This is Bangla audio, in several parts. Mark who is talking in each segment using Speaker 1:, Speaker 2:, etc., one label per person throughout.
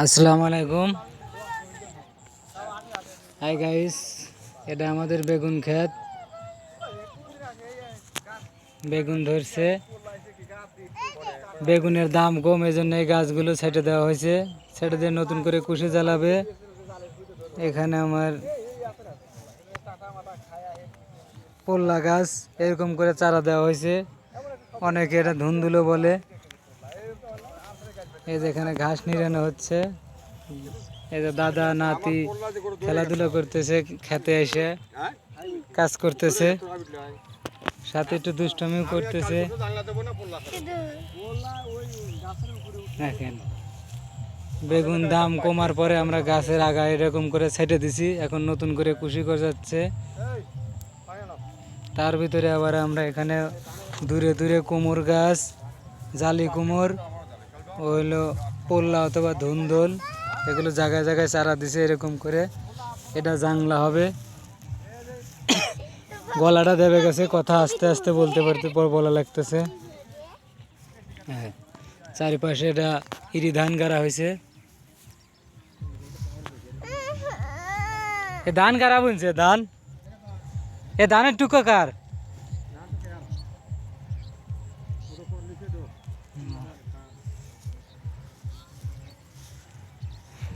Speaker 1: আসসালামু আলাইকুম। হাই গাইস এটা আমাদের বেগুন ক্ষেত। বেগুন ধরছে। বেগুনের দাম কম এই জন্য এই গাছগুলো ছেটে দেওয়া হয়েছে। ছেটে দিয়ে নতুন করে কুশি জ্বালাবে। এখানে আমার পোল্লা গাছ, এরকম করে চারা দেওয়া হয়েছে। অনেকে এটা ধুন্দুলো বলে। এই যে এখানে ঘাস নিরানো হচ্ছে। এই যে দাদা, নাতি খেলাধুলা করতেছে, খেতে এসে কাজ করতেছে। সাথে একটু দুষ্টমিও করতেছে। দেখেন, বেগুন দাম কমার পরে আমরা গাছের আগা এরকম করে ছেটে দিছি, এখন নতুন করে কুশি যাচ্ছে। তার ভিতরে আবার আমরা এখানে দূরে দূরে কুমোর গাছ, জালি কুমোর হইল পোল্লা অথবা ধুন্দল। এগুলো জায়গায় জায়গায় চারা দিছে এরকম করে। এটা জাংলা হবে। গলাটা দেবে গেছে, কথা আস্তে আস্তে বলতে পারতে পর বলা লাগতেছে। হ্যাঁ চারিপাশে এটা ইরি ধান গাড়া হয়েছে। এ ধান গাড়া বুনছে, ধান। এ ধানের টুকো কার?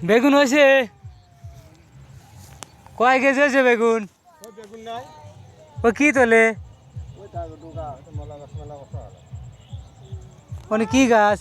Speaker 1: বেগুন হয়েছে। কয় কেজি হয়েছে বেগুন? ও কি তোলে? মানে কি গাছ?